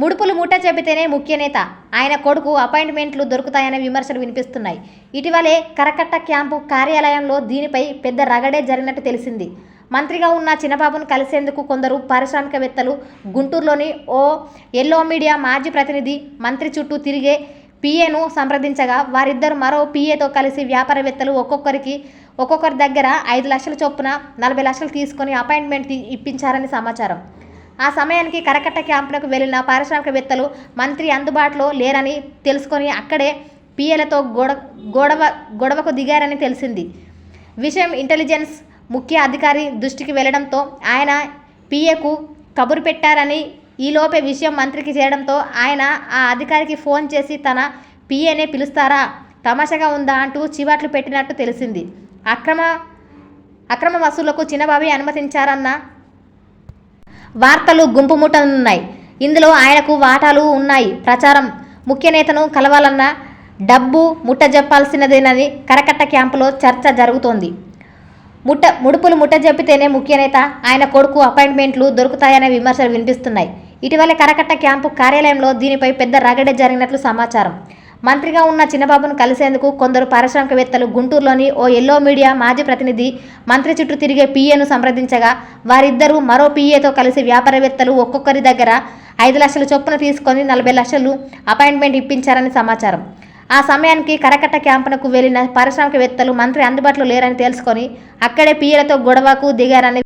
ముడుపులు మూట చెబితేనే ముఖ్య నేత. ఆయన కొడుకు అపాయింట్మెంట్లు దొరుకుతాయనే విమర్శలు వినిపిస్తున్నాయి. ఇటీవలే కరకట్ట క్యాంపు కార్యాలయంలో దీనిపై పెద్ద రగడే జరిగినట్టు తెలిసింది. మంత్రిగా ఉన్న చిన్నబాబును కలిసేందుకు కొందరు పారిశ్రామికవేత్తలు గుంటూరులోని ఓ ఎల్లో మీడియా మాజీ ప్రతినిధి మంత్రి చుట్టూ తిరిగే పిఏను సంప్రదించగా వారిద్దరు మరో పిఏతో కలిసి వ్యాపారవేత్తలు ఒక్కొక్కరికి ఒక్కొక్కరి దగ్గర ఐదు లక్షల చొప్పున నలభై లక్షలు తీసుకొని అపాయింట్మెంట్ ఇప్పించారని సమాచారం. ఆ సమయానికి కరకట్ట క్యాంపునకు వెళ్ళిన పారిశ్రామికవేత్తలు మంత్రి అందుబాటులో లేరని తెలుసుకొని అక్కడే పీఏలతో గొడ గొడవ గొడవకు దిగారని తెలిసింది. విషయం ఇంటెలిజెన్స్ ముఖ్య అధికారి దృష్టికి వెళ్ళడంతో ఆయన పిఏకు కబురు పెట్టారని ఈలోపే విషయం మంత్రికి చేయడంతో ఆయన ఆ అధికారికి ఫోన్ చేసి తన పిఏనే పిలుస్తారా? తమాషగా ఉందా అంటూ చివాట్లు పెట్టినట్టు తెలిసింది. అక్రమ అక్రమ వసూళ్ళకు చిన్నబాబే అనుమతించారన్న వార్తలు గుంపుముట్టనున్నాయి. ఇందులో ఆయనకు వాటాలు ఉన్నాయి. ప్రచారం. ముఖ్య నేతను కలవాలన్న డబ్బు ముట్టజెప్పాల్సినదేనని కరకట్ట క్యాంపులో చర్చ జరుగుతోంది. ముట్ట ముడుపులు ముట్టజెప్పితేనే ముఖ్య నేత ఆయన కొడుకు అపాయింట్మెంట్లు దొరుకుతాయనే విమర్శలు వినిపిస్తున్నాయి. ఇటీవల కరకట్ట క్యాంపు కార్యాలయంలో దీనిపై పెద్ద రగడ జరిగినట్లు సమాచారం. మంత్రిగా ఉన్న చిన్నబాబును కలిసేందుకు కొందరు పారిశ్రామికవేత్తలు గుంటూరులోని ఓ ఎల్లో మీడియా మాజీ ప్రతినిధి మంత్రి చుట్టూ తిరిగే పీఏను సంప్రదించగా వారిద్దరూ మరో పీఏతో కలిసి వ్యాపారవేత్తలు ఒక్కొక్కరి దగ్గర ఐదు లక్షల చొప్పున తీసుకొని నలభై లక్షలు అపాయింట్మెంట్ ఇప్పించారని సమాచారం. ఆ సమయానికి కరకట్ట క్యాంపునకు వెళ్ళిన పారిశ్రామికవేత్తలు మంత్రి అందుబాటులో లేరని తెలుసుకొని అక్కడే పీఏలతో గొడవకు దిగారని